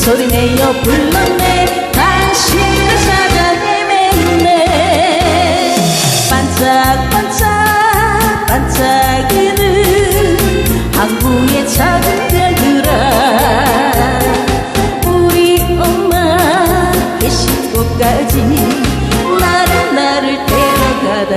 소리내어 불렀네. 당신을 찾아 헤맸네 반짝반짝 반짝이는 항구의 작은 별들아 우리 엄마 계신 곳까지 나랑 나를 데려가다